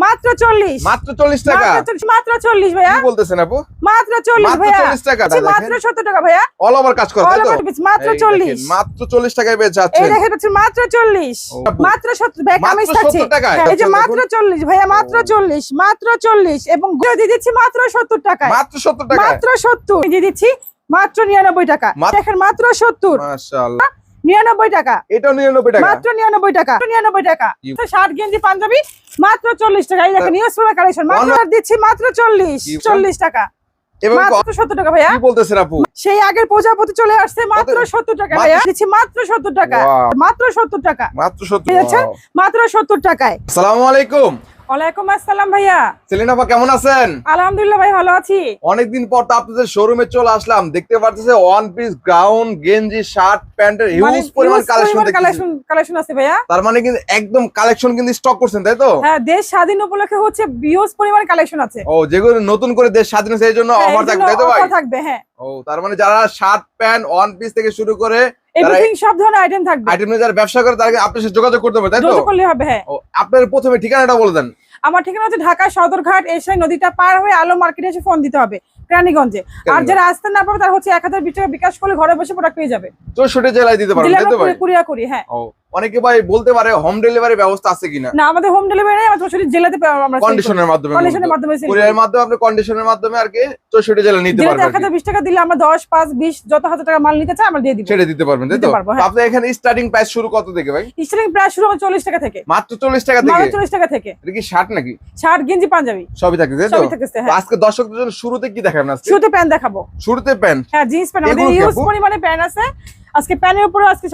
মাত্র চল্লিশ। মাত্র চল্লিশ টাকা? মাত্র চল্লিশ ভাইয়া। কি বলতেছেন আপু? মাত্র চল্লিশ মাত্র ভাইয়া। 40 টাকা, জি, মাত্র সত্তর টাকা ভাইয়া। অল ওভার কাজ করে All তাই তো? মাত্র এই দেখেন, চল্লিশ। মাত্র চল্লিশ টাকায় পেয়ে এই দেখেন হচ্ছে মাত্র চল্লিশ। ও। মাত্র সত্তর ভাই মাত্র কামিজ থাকছে 70 টাকায়? হ্যাঁ, এই যে মাত্র চল্লিশ ভাইয়া মাত্র ও। চল্লিশ মাত্র চল্লিশ এবং দিয়ে দিচ্ছি মাত্র সত্তর টাকায়। মাত্র সত্তর টাকা মাত্র সত্তর। দিয়ে দিচ্ছি মাত্র নিরানব্বই টাকা। মাত্র- দেখেন মাত্র সত্তর। মাশাআল্লাহ। নিরানব্বই টাকা। এটাও নিরানব্বই টাকা? মাত্র নিরানব্বই টাকা। নিরানব্বই টাকা। শার্ট গেঞ্জি পাঞ্জাবি মাত্র চল্লিশ টাকা। এই দেখেন নিউজ পেপার কালেকশন মাত্র দিচ্ছি মাত্র চল্লিশ চল্লিশ টাকা। সত্তর টাকা ভাইয়া। কি বলতেছেন সেই আগের প্রজাপতি চলে আসছে মাত্র সত্তর টাকা মাত্র- সত্তর টাকা। মাত্র সত্তর টাকা। মাত্র সত্তর টাকায়। আসসালামু আলাইকুম। ওয়ালাইকুম আসসালাম ভাইয়া। সেলিনা আপা কেমন আছেন? আলহামদুলিল্লাহ ভাই ভালো আছি। অনেকদিন পর তো আপনাদের শোরুমে চলে আসলাম। দেখতে পাচ্ছেন ওয়ান পিস গাউন গেঞ্জি শার্ট প্যান্টের মানে হিউজ পরিমাণ কালেকশন কালেকশন কালেকশন আছে ভাইয়া। তার মানে কিন্তু একদম কালেকশন কিন্তু স্টক করছেন তাই তো? হ্যাঁ দেশ স্বাধীন উপলক্ষে হচ্ছে বিহস পরিমাণ কালেকশন আছে। ও যেগুলো নতুন করে দেশ স্বাধীন এই জন্য হ্যাঁ, অফার থাকবে তাই তো ভাই? offer থাকবে হ্যাঁ। ও তার মানে যারা শার্ট প্যান্ট ওয়ান পিস থেকে শুরু করে এভরিথিং সব ধরনের আইটেম থাকবে। আইটেম যারা ব্যবসা করে তারা আপনার সাথে যোগাযোগ করতে পারে তাই তো? যোগাযোগ করলে হবে হ্যাঁ। আপনার প্রথমে ঠিকানাটা বলে দেন। আমার ঠিকানা হচ্ছে ঢাকা সদরঘাট এসে নদীটা পার হয়ে আলো মার্কেটে এসে ফোন দিতে হবে প্রাণীগঞ্জে। আর। যারা আসতে না পারবে তার হচ্ছে এক হাজার বিশ টাকা বিকাশ করলে ঘরে বসে প্রোডাক্ট পেয়ে যাবে। চৌষট্টি জেলায় দিতে পারবে কুরিয়া করি হ্যাঁ। অনেকে ভাই বলতে পারে হোম ডেলিভারি ব্যবস্থা আছে কিনা? না আমাদের হোম ডেলিভারি আমরা চৌষট্টি জেলাতে আমরা কন্ডিশনের মাধ্যমে কন্ডিশনের মাধ্যমে sell করি। কুরিয়ার মাধ্যমে আপনি কন্ডিশনের মাধ্যমে আর কি চৌষট্টি জেলা নিতে পারবেন এক হাজার বিশ টাকা দিলে আমরা দশ পাঁচ বিশ যত হাজার টাকা মাল নিতে চাই আমরা দিয়ে দিব। ছেড়ে দিতে পারবেন তাই তো? হ্যাঁ। আপনি এখানে স্টার্টিং প্রাইস শুরু কত থেকে ভাই? স্টার্টিং প্রাইস শুরু হবে চল্লিশ টাকা থেকে। মাত্র চল্লিশ টাকা থেকে? মাত্র চল্লিশ টাকা থেকে। এটা কি শার্ট নাকি? শার্ট গেঞ্জি পাঞ্জাবি। সবই থাকে তাই তো? থাকতেছে তো হ্যাঁ আজকে দর্শকদের জন্য শুরুতে কি দেখাবেন আজকে? শুরুতে প্যান্ট দেখাবো। শুরুতে প্যান্ট হ্যাঁ জিন্স প্যান্ট আমাদের ইউজ পরিমাণে প্যান্ট আছে। আজকে প্যানের উপরে আজকে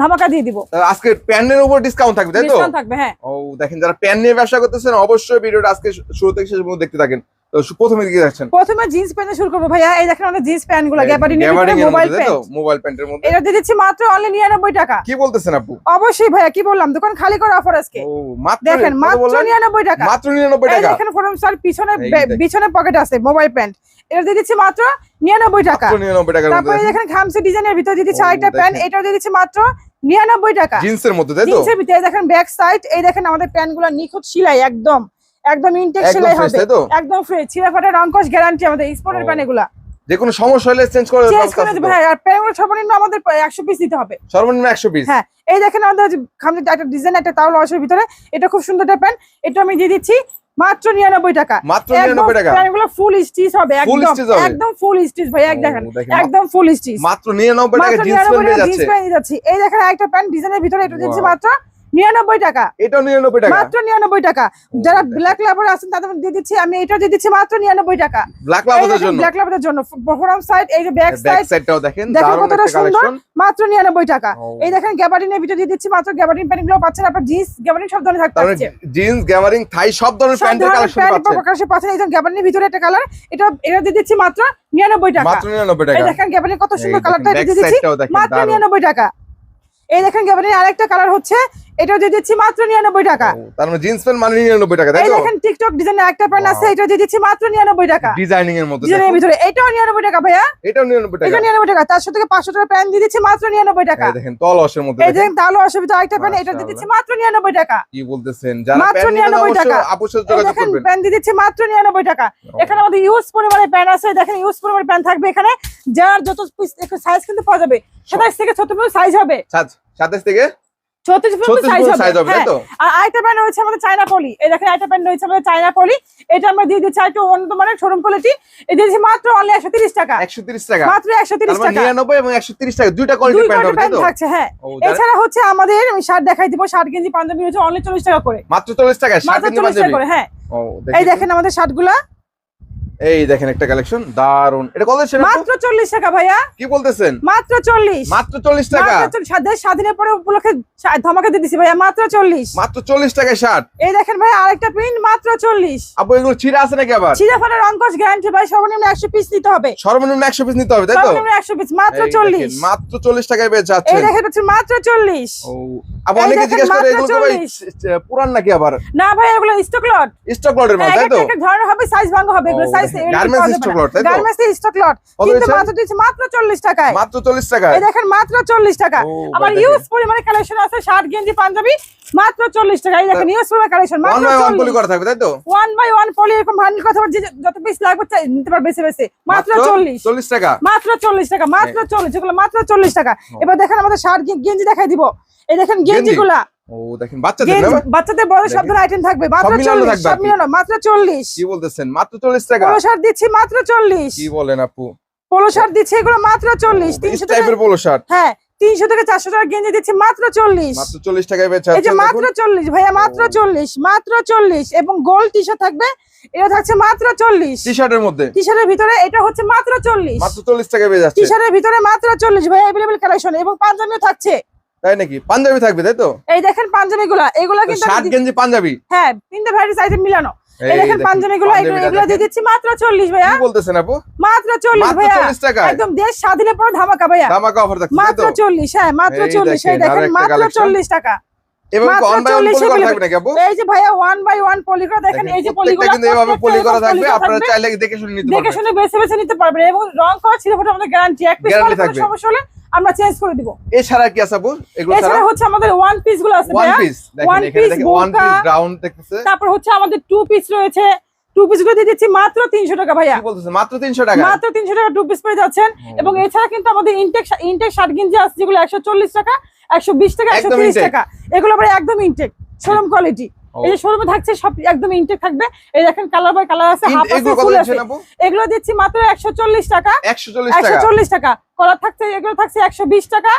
ধামাকা দিয়ে দিব। আজকে প্যান্টের উপর ডিসকাউন্ট থাকবে তাই তো? ডিসকাউন্ট থাকবে হ্যাঁ। ও দেখেন যারা প্যান নিয়ে ব্যবসা করতেছেন অবশ্যই ভিডিওটা আজকে শুরু থেকে শেষ পর্যন্ত দেখতে থাকেন। তো প্রথমে দিকে যাচ্ছেন। প্রথমে জিন্স প্যান্ট শুরু করব। ভাইয়া এই দেখেন আমাদের জিন্স প্যান্টগুলো গ্যাবার্ডিন মোবাইল প্যান্ট মোবাইল প্যান্টের মধ্যে এটা দিচ্ছি মাত্র অনলি নিরানব্বই টাকা। কি বলতেছেন আপু? অবশ্যই ভাইয়া কি বললাম? দোকান খালি করে অফার আজকে। ও মাত্র দেখেন মাত্র বললেন? নিরানব্বই টাকা। মাত্র 99 এই টাকা। দেখেন ফোরম স্যার পিছনে পিছনে পকেট আছে মোবাইল প্যান্ট এটা দিয়ে দিচ্ছি মাত্র নিরানব্বই টাকা। 99 টাকার তারপরে খামসি ডিজাইনের ভিতরে দিয়ে দিচ্ছি আরেকটা প্যান্ট। এটাও দিয়ে দিচ্ছি মাত্র নিরানব্বই টাকা। জিন্সের মধ্যে তাই তো? জিন্সের ভিতরে দেখেন ব্যাক সাইড এই দেখেন আমাদের প্যান্টগুলো নিখুঁত সেলাই একদম। একদম ইনটেক সেলাই হবে। একদম ফ্রেশ ছিঁড়া ফাটা রংকশ গ্যারান্টি আমাদের স্পোর্টের ও। প্যান্ট এগুলা যে কোনো সমস্যা হলে চেঞ্জ করে চেঞ্জ করে হ্যাঁ আর প্যান্টগুলো সর্বনিম্ন আমাদের একশো পিস দিতে হবে। সর্বনিম্ন 100 পিস হ্যাঁ এই দেখেন আমাদের একটা ডিজাইন একটা তাও লসের ভিতরে এটা খুব সুন্দর একটা প্যান্ট। এটা আমি দিয়ে দিচ্ছি মাত্র নিরানব্বই টাকা। মাত্র একদম 99 টাকা। ফুল স্টিচ হবে একদম। একদম ফুল স্টিচ ভাই এক দেখেন একদম ফুল স্টিচ মাত্র 99 টাকা জিন্স প্যান্ট যাচ্ছি। এই দেখেন একটা প্যান্ট ডিজাইনের ভিতরে এটা দিচ্ছি মাত্র। নিরানব্বই টাকা। এটাও 99 টাকা। মাত্র নিরানব্বই টাকা। যারা ব্ল্যাক লাভার আছেন তাদের দিয়ে দিচ্ছি আমি এটা দিয়ে দিচ্ছি মাত্র নিরানব্বই টাকা। ব্ল্যাক লাভারের জন্য? ব্ল্যাক লাভারের জন্য ফোরাম সাইড এই যে ব্যাক ব্যাক সাইড সাইডটাও দেখেন দেখেন কতটা সুন্দর। মাত্র নিরানব্বই টাকা। এই দেখেন গ্যাবার্ডিনের ভিতরে দিয়ে দিচ্ছি মাত্র গ্যাবার্ডিন প্যান্টগুলো পাচ্ছেন আপনার জিন্স গ্যাবার্ডিন সব ধরনের থাকতে পাচ্ছে জিন্স গ্যামারিং থাই সব ধরনের প্যান্টের কালেকশন পাচ্ছেন। প্রকাশে পাচ্ছেন এই যে গ্যাবার্ডিনের ভিতরে একটা কালার এটা এটা দিয়ে দিচ্ছি মাত্র নিরানব্বই টাকা। মাত্র 99 এই টাকা দেখেন গ্যাবার্ডিন কত সুন্দর কালারটা দিয়ে দিচ্ছি মাত্র নিরানব্বই টাকা। এই দেখেন গ্যাবার্ডিনের আরেকটা কালার হচ্ছে এটা দিয়ে দিচ্ছি মাত্র নিরানব্বই টাকা। তার মানে জিন্স প্যান্ট মানে 99 টাকা তাই এই দেখেন টিকটক ডিজাইনের একটা প্যান্ট আছে এটা দিয়ে দিচ্ছি মাত্র নিরানব্বই টাকা। ডিজাইনিং এর মধ্যে ডিজাইনের দেখুন। ভিতরে এটাও নিরানব্বই টাকা ভাইয়া। এটাও 99 টাকা। এটা নিরানব্বই টাকা তার সাথে পাঁচশো টাকা প্যান্ট দিয়ে দিচ্ছি মাত্র নিরানব্বই টাকা। এই দেখেন তলসের মধ্যে এই দেখেন। তাহলে অসুবিধা আরেকটা প্যান্ট এটা দিয়ে দিচ্ছি মাত্র নিরানব্বই টাকা। কি বলতেছেন? যারা মাত্র প্যান্ট নেবেন 99 টাকা। আপুর সাথে যোগাযোগ দেখেন করবেন। প্যান্ট দিয়ে দিচ্ছি মাত্র নিরানব্বই টাকা। এখানে আমাদের ইউজ পরিমাণে প্যান্ট আছে দেখেন ইউজ পরিমাণে প্যান্ট থাকবে এখানে। যার যত সাইজ কিন্তু পাওয়া যাবে। সাতাইশ থেকে ছত্রিশ সাইজ হবে। সাত 27 থেকে ছত্রিশ ছত্রিশ সাইজ সাইজ হবে। হবে তাই হ্যাঁ। তো? আর আরেকটা প্যান্ট রয়েছে আমাদের চায়না পলি এই দেখেন আরেকটা প্যান্ট রয়েছে আমাদের চায়না পলি এটা আমরা দিয়ে দিচ্ছি একটু উন্নত মানের শোরুম কোয়ালিটি এটা দিচ্ছি মাত্র অনলি একশো তিরিশ টাকা। 130 টাকা। মাত্র একশো তার তিরিশ মানে টাকা। 99 এবং 130 টাকা। দুইটা কোয়ালিটি প্যান্ট হবে তাই তো? থাকছে হ্যাঁ। এছাড়া হচ্ছে আমাদের আমি শার্ট দেখাই দিব। শার্ট গেঞ্জি পাঞ্জাবি হচ্ছে অনলি চল্লিশ টাকা করে। মাত্র 40 টাকা মাত্র 7 চল্লিশ টাকা করে হ্যাঁ। এই দেখেন আমাদের শার্টগুলা। এই দেখেন একটা কালেকশন দারুণ এটা কত ছিল মাত্র চল্লিশ টাকা ভাইয়া। কি বলতেছেন? মাত্র চল্লিশ। মাত্র 40 টাকা? মাত্র চল্লিশ। দেশ স্বাধীনের পরে উপলক্ষে ধামাকা দিয়ে দিছি ভাইয়া মাত্র চল্লিশ। মাত্র 40 টাকায় শার্ট এই দেখেন ভাই আরেকটা প্রিন্ট মাত্র চল্লিশ। আপু এগুলো ছিঁড়া আছে নাকি আবার? ছিঁড়া ফাটা রংকশ গ্যারান্টি ভাই সর্বনিম্ন একশো পিস নিতে হবে। সর্বনিম্ন 100 পিস নিতে হবে তাই তো? সর্বনিম্ন একশো পিস মাত্র এই চল্লিশ। দেখেন, মাত্র 40 টাকায় পেয়ে এই দেখেন হচ্ছে মাত্র চল্লিশ। ও আপু অনেকে জিজ্ঞেস করে এগুলো ভাই পুরান নাকি আবার? না ভাই এগুলো স্টক লট স্টক লটের মাল তাই তো? ধরনের হবে সাইজ ভাঙা হবে এগুলো সাইজ গার্মেন্টস স্টক লট তাই গার্মেন্টস স্টক লট কিন্তু মাত্র দিচ্ছি মাত্র চল্লিশ টাকায়। মাত্র চল্লিশ টাকা এই দেখেন মাত্র চল্লিশ টাকা। আমার ইউজ পরিমাণে কালেকশন আছে শার্ট গেঞ্জি পাঞ্জাবি মাত্র চল্লিশ টাকা। এই দেখেন ইউজ পরিমাণে কালেকশন ওয়ান মাত্র বাই ওয়ান পলি চল্লিশ। করা থাকবে তাই তো? ওয়ান বাই ওয়ান পলি এরকম ভান্ডিল কথা বলছি যত পিস লাগবে চাই নিতে পারবে বেছে বেছে মাত্র চল্লিশ। চল্লিশ টাকা? মাত্র চল্লিশ টাকা মাত্র হ্যাঁ। এগুলো মাত্র চল্লিশ টাকা। এবার দেখেন আমাদের শার্ট গেঞ্জি দেখাই দিব। এই দেখেন গেঞ্জি? গেঞ্জি? গুলা ও দেখেন বাচ্চাদের বাচ্চাদের বড় সব ধরনের আইটেম থাকবে মাত্র মিলানো চল্লিশ থাকবে আর সব কি। মিলানো মাত্র চল্লিশ। কি বলতেছেন? মাত্র চল্লিশ টাকা। পোলো শার্ট দিচ্ছি মাত্র চল্লিশ। কি বলেন আপু? পোলো শার্ট দিচ্ছি এগুলো মাত্র চল্লিশ তিনশো টাকা টাইপের পোলো শার্ট হ্যাঁ তিনশো থেকে চারশো টাকা গেঞ্জি দিচ্ছি মাত্র চল্লিশ। মাত্র চল্লিশ টাকায় বেচা এই যে মাত্র চল্লিশ ভাইয়া মাত্র ও। চল্লিশ মাত্র চল্লিশ এবং গোল টি শার্ট থাকবে এটা থাকছে মাত্র চল্লিশ। টি শার্টের মধ্যে? টি শার্টের ভিতরে এটা হচ্ছে মাত্র চল্লিশ। মাত্র চল্লিশ টাকায় বেচে টি-শার্টের ভিতরে মাত্র চল্লিশ ভাইয়া অ্যাভেলেবল কালেকশন এবং পাঞ্জাবিও থাকছে। তাই নাকি? পাঞ্জাবি থাকবে তাই তো? এই দেখেন পাঞ্জাবি গুলা এগুলা কিন্তু শার্ট গেঞ্জি পাঞ্জাবি। হ্যাঁ তিনটে ভ্যারাইটিস আইটেম মিলানো। এই দেখেন পাঞ্জাবি গুলো এগুলো দিয়ে দিচ্ছি মাত্র চল্লিশ ভাইয়া। কি বলতেছেন আপু? মাত্র চল্লিশ মাত্র ভাইয়া। চল্লিশ টাকায় একদম দেশ স্বাধীনের পর ধামাকা ভাইয়া। ধামাকা অফার থাকছে মাত্র তো? চল্লিশ হ্যাঁ মাত্র এই চল্লিশ এই দেখেন, মাত্র collection। চল্লিশ টাকা। এবং মাত্র অন বাই অন 40 পলি করা available। থাকবে নাকি আপু? এই যে ভাইয়া ওয়ান বাই ওয়ান পলিগুলো দেখেন এই যে প্রত্যেকটা পলিগুলো কিন্তু এভাবে পলি করা থাকবে আপনারা চাইলে দেখে শুনে নিতে পারবেন। বেছে বেছে নিতে পারবেন এবং রং করা ছিল আমাদের গ্যারান্টি এক পিস। সমস্যা হলে আমরা চেঞ্জ করে দিব। এছাড়া কি আছে আপু? এগুলো ছাড়া? এছাড়া হচ্ছে আমাদের ওয়ান পিসগুলো আছে ওয়ান পিস piece, দেখেন ওয়ান পিস গ্রাউন্ড দেখতেছে। তারপর হচ্ছে আমাদের টু পিস রয়েছে। টু পিসগুলো দিয়ে দিচ্ছি মাত্র তিনশো টাকা ভাইয়া। কি বলতেছেন? মাত্র 300 টাকা? মাত্র তিনশো টাকা টু পিস পেয়ে যাচ্ছেন। এবং এছাড়া কিন্তু আমাদের ইনটেক ইনটেক শার্ট গেঞ্জি আছে যেগুলো একশো চল্লিশ টাকা একশো বিশ টাকা একশো একদম তিরিশ intake। টাকা। এগুলো আবার একদম ইনটেক শোরুম কোয়ালিটি। এই যে শোরুমে থাকছে সব একদম ইনটেক থাকবে। এই দেখেন কালার বাই কালার আছে হাফ আছে ফুল আছে। এগুলো দিচ্ছি মাত্র একশো চল্লিশ টাকা। 140 একশো টাকা? চল্লিশ টাকা। কলার থাকছে এগুলো থাকছে একশো বিশ টাকা।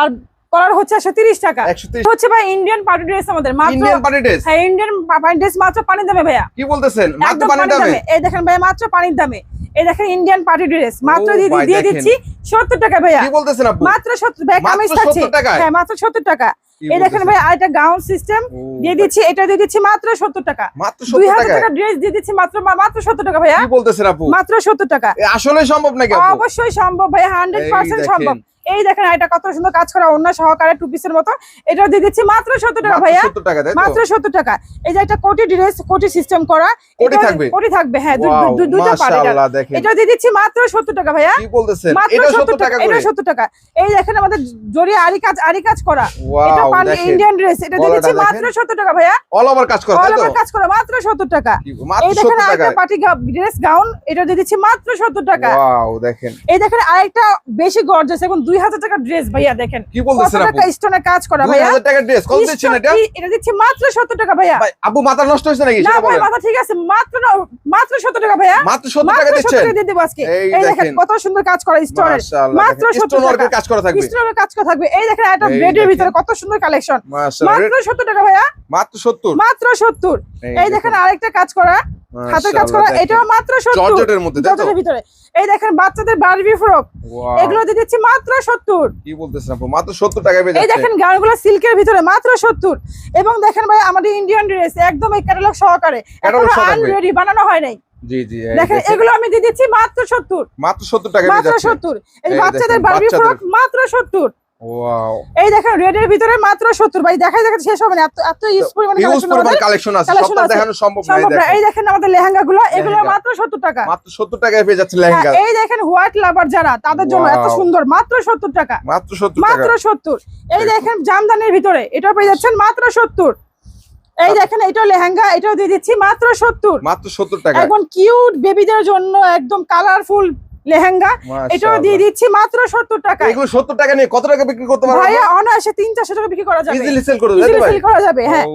আর কলার হচ্ছে একশো তিরিশ টাকা। 130 হচ্ছে ভাই ইন্ডিয়ান পার্টি ড্রেস আমাদের। মাত্র ইন্ডিয়ান পার্টি ড্রেস হ্যাঁ ইন্ডিয়ান পার্টি ড্রেস মাত্র পানির দামে ভাইয়া। কি বলতেছেন? মাত্র পানির দামে? এই দেখেন ভাইয়া মাত্র পানির দামে। এই দেখেন ইন্ডিয়ান পার্টি ড্রেস মাত্র দিয়ে ভাই। দিচ্ছি সত্তর টাকা ভাইয়া। কি বলতেছেন আপু? মাত্র সত্তর ভাই মাত্র কামিজ থাকছে। 70? হ্যাঁ মাত্র সত্তর টাকা। কি এই দেখেন? ভাই আরেকটা গাউন সিস্টেম দিয়ে দিচ্ছি এটা দিয়ে দিচ্ছি মাত্র সত্তর টাকা। মাত্র 70 হাজার টাকা টাকা ড্রেস দিয়ে দিচ্ছি মাত্র মাত্র সত্তর টাকা ভাইয়া। কি বলতেছেন আপু? মাত্র সত্তর টাকা। আসলে সম্ভব নাকি আপু? অবশ্যই সম্ভব ভাই হান্ড্রেড এই পার্সেন্ট দেখেন। সম্ভব। এই দেখেন এটা কত সুন্দর কাজ করা অন্য সহকারে টু পিসের মতো। এটা দিয়ে দিচ্ছি মাত্র সত্তর টাকা ভাইয়া। 70 টাকা তাই তো? মাত্র সত্তর টাকা। এই যে একটা কোটি ড্রেস কোটি সিস্টেম করা কোটি থাকবে? হ্যাঁ দুইটা পারে এটা। দিয়ে দিচ্ছি মাত্র সত্তর টাকা ভাইয়া। কি বলতেছেন? মাত্র এটা 70 70 টাকা এটা সত্তর টাকা। এই দেখেন আমাদের জড়িয়ে আরি কাজ আরি কাজ করা। এটা পান ইন্ডিয়ান ড্রেস এটা দিয়ে দিচ্ছি মাত্র সত্তর টাকা ভাইয়া। অল ওভার কাজ করে অল তাই তো? ওভার কাজ করা মাত্র সত্তর টাকা। এই দেখেন 70 আরেকটা পার্টি ড্রেস গাউন এটা দিয়ে দিচ্ছি মাত্র সত্তর টাকা। ওয়াও দেখেন। এই দেখেন আরেকটা বেশি গর্জাস এবং দুই হাজার টাকার ড্রেস ভাইয়া দেখেন। কি বলতেছেন আপু? টাকা স্টোনে কাজ করা ভাইয়া? 2000 টাকার ড্রেস কত দিচ্ছেন এটা? এটা দিচ্ছি মাত্র সত্তর টাকা ভাইয়া। ভাই আপু মাথা নষ্ট হয়েছে নাকি? সেটা মাথা ঠিক আছে মাত্র মাত্র সত্তর টাকা ভাইয়া। মাত্র 70 মাত্র 70 টাকা দেবো আজকে। এই দেখেন। কত সুন্দর কাজ করা মাত্র 70 স্টোন ওয়ার্কের টাকা। কাজ করা থাকবে। কাজ করা থাকবে। এই দেখেন বেডের দেখেন। ভিতরে কত সুন্দর কালেকশন মাত্র সত্তর টাকা ভাইয়া। মাত্র 70 মাত্র সত্তর। এই দেখেন আরেকটা কাজ করা। হাতের কাজ করা এটাও মাত্র সত্তর। জর্জেটের মধ্যে তাই তো? ভিতরে। এই দেখেন বাচ্চাদের বারবি ফ্রক এগুলো দিয়ে দিচ্ছি মাত্র সত্তর। কি বলতেছেন আপু? মাত্র 70 টাকায় পেয়ে এই দেখেন গানগুলো সিল্কের ভিতরে মাত্র সত্তর। এবং দেখেন ভাই আমাদের ইন্ডিয়ান ড্রেস একদম এই ক্যাটালগ সহকারে। আনরেডি বানানো হয় নাই। জি জি দেখেন। এগুলো আমি দিয়ে দিচ্ছি মাত্র সত্তর। মাত্র সত্তর টাকা মাত্র সত্তর। এই বাচ্চাদের বারবি ফ্রক মাত্র সত্তর। ওয়াও এই দেখেন রেডের ভিতরে মাত্র সত্তর। ভাই দেখাই দেখা শেষ হবে না। এত এত ইউজ পরিমাণে ইউজ আমাদের। কালেকশন আছে সবটা দেখানো সম্ভব না। দেখেন। এই দেখেন আমাদের লেহেঙ্গা। গুলো এগুলো মাত্র সত্তর টাকা। মাত্র 70 টাকায় পেয়ে যাচ্ছে হ্যাঁ, লেহেঙ্গা এই দেখেন হোয়াইট লাভার যারা তাদের জন্য এত সুন্দর মাত্র সত্তর টাকা। মাত্র 70 টাকা। মাত্র সত্তর। এই দেখেন জামদানির ভিতরে এটা পেয়ে যাচ্ছেন মাত্র সত্তর। এই দেখেন এটা লেহেঙ্গা এটাও দিয়ে দিচ্ছি মাত্র সত্তর। মাত্র 70 টাকা। এখন কিউট বেবিদের জন্য একদম কালারফুল লেহেঙ্গা এটাও দিয়ে দিচ্ছি মাত্র সত্তর টাকা এগুলো 70 টাকা নিয়ে কত টাকা বিক্রি করতে পারবেন ভাইয়া অনায়াসে তিন চারশো টাকা বিক্রি করা যাবে। ইজিলি সেল করে যাবে হ্যাঁ।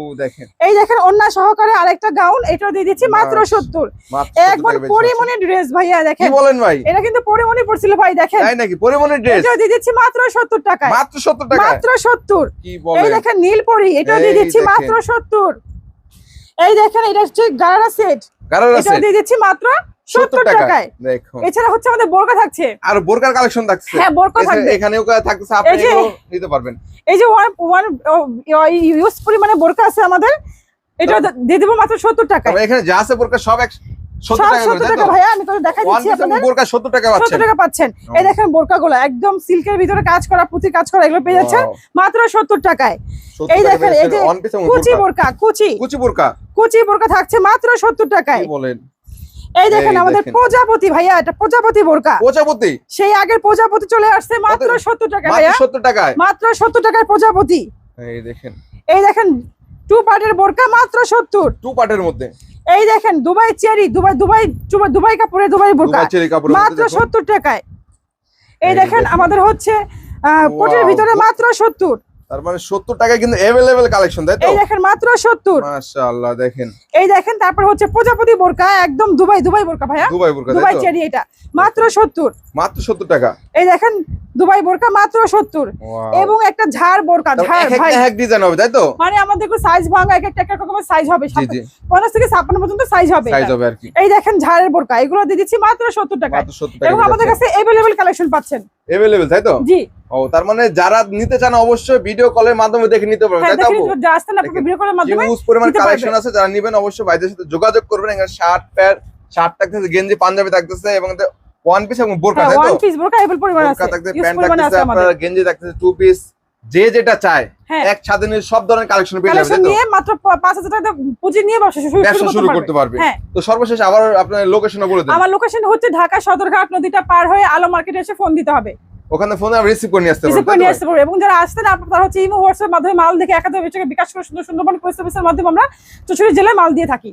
এই দেখেন অন্য সহকারে আরেকটা গাউন এটাও দিয়ে দিচ্ছি মাত্র সত্তর। একবার টাকা পরিমণি ড্রেস ভাইয়া কি বলেন ভাই? এটা কিন্তু পরিমণি পড়ছিল ভাই দেখেন। তাই নাকি? পরিমণের ড্রেস। এটাও দিয়ে দিচ্ছি মাত্র সত্তর টাকায়। মাত্র 70 টাকা মাত্র সত্তর। কি এই দেখেন নীলপরি এটাও দিয়ে দিচ্ছি মাত্র সত্তর। এই দেখেন এটা হচ্ছে গারারা সেট। আছে এটাও দিয়ে দিচ্ছি মাত্র 70 সত্তর টাকায়। এছাড়া হচ্ছে আমাদের বোরকা থাকছে। আর বোরকার কালেকশন থাকছে। হ্যাঁ বোরকা এখানেও আপনি এই যে- নিতে পারবেন। এই যে ওয়ান ওয়ান ইউজ পরিমাণে বোরকা আছে আমাদের এটা দিয়ে দেবো মাত্র সত্তর টাকায়। তবে এখানে যা আছে বোরকা সব 70 টাকা টাকা ভাইয়া আমি দেখাই দিচ্ছি আপনাদের। বোরকা 70 টাকা পাচ্ছেন। টাকা পাচ্ছেন। এই দেখেন একদম সিল্কের ভিতরে কাজ করা পুঁতি কাজ করা এগুলো পেয়ে যাচ্ছেন মাত্র সত্তর টাকায়। এই দেখেন এই যে কুচি বোরকা। বোরকা কুচি। কুচি বোরকা। কুচি বোরকা থাকছে মাত্র সত্তর টাকায়। বলেন? এই দেখেন আমাদের প্রজাপতি ভাইয়া এটা প্রজাপতি বোরকা। প্রজাপতি? সেই আগের প্রজাপতি চলে আসছে মাত্র সত্তর টাকা ভাইয়া। সত্তর টাকায়? মাত্র সত্তর টাকার প্রজাপতি। এই দেখেন। এই দেখেন টু পার্টের বোরকা মাত্র সত্তর। টু পার্টের মধ্যে? এই দেখেন Dubai cherry Dubai Dubai Dubai- কাপড়ে দুবাই বোরকা। মাত্র সত্তর টাকায়। এই এই দেখেন আমাদের হচ্ছে আহ, কোটের ভিতরে মাত্র সত্তর। তার মানে সত্তর টাকায় কিন্তু অ্যাভেলেবেল কালেকশন তাই তো? এই দেখেন মাত্র সত্তর। মাশাআল্লাহ দেখেন। এই দেখেন তারপর হচ্ছে প্রজাপতি বোরকা একদম দুবাই দুবাই বোরকা ভাইয়া। দুবাই বুরকা দুবাই চেরি এটা। মাত্র সত্তর। মাত্র সত্তর টাকা? এই দেখেন দুবাই বোরকা মাত্র সত্তর। Wow. এবং একটা ঝাড় বোরকা ঝাড় ভাই। এক ডিজাইন হবে তাই তো? মানে আমাদের সাইজ ভাঙা এক একটা এক রকমের সাইজ হবে। জি জি। পঞ্চাশ থেকে ছাপ্পান্ন পর্যন্ত সাইজ হবে সাইজ হবে আর কি। এই দেখেন ঝাড়ের বোরকা এগুলো দিয়ে দিচ্ছি মাত্র সত্তর টাকায়। মাত্র সত্তর এবং আমাদের কাছে এভেলেবেল কালেকশন পাচ্ছেন। অ্যাভেলেবেল তাই তো? জি। ও তার মানে যারা নিতে চান অবশ্যই ভিডিও কলের মাধ্যমে দেখে নিতে পারবেন হ্যাঁ তাই তো ভিডিও করার মাধ্যমে হিউজ পরিমাণ কালেকশন আছে যারা নিবেন অবশ্যই ভাইদের সাথে যোগাযোগ করবেন। এখানে শার্ট প্যান্ট শার্ট থাকতেছে গেঞ্জি পাঞ্জাবি থাকতেছে এবং ওয়ান পিস এবং বোরকা হ্যাঁ তাই ওয়ান পিস বোরকা এভেল পরিমাণ আছে থাকতেছে প্যান্ট থাকতেছে আপনার গেঞ্জি থাকতেছে টু পিস যে যেটা চায় হ্যাঁ। এক ছাদে নিয়ে সব ধরনের কালেকশন পেয়ে যাবে কালেকশন নিয়ে মাত্র পা- পাঁচ হাজার টাকা পুঁজি নিয়ে ব্যবসা শুরু করতে পারবে। তো সর্বশেষ আবার আপনার লোকেশনও বলে দেন। আমার লোকেশন হচ্ছে ঢাকা সদরঘাট নদীটা পার হয়ে আলো মার্কেটে এসে ফোন দিতে হবে। ওখানে ফোনে আমরা রিসিভ করে নিয়ে আসতে রিসিভ পারব করে নিয়ে আসতে পারবে এবং যারা আসতেন আপনারা হচ্ছে ইমো হোয়াটসঅ্যাপ মাধ্যমে মাল দেখে একাধিক বিকাশ করে সুন্দর সুন্দরবন পোস্ট অফিসের মাধ্যমে আমরা চুচুড়ি জেলায় মাল দিয়ে থাকি।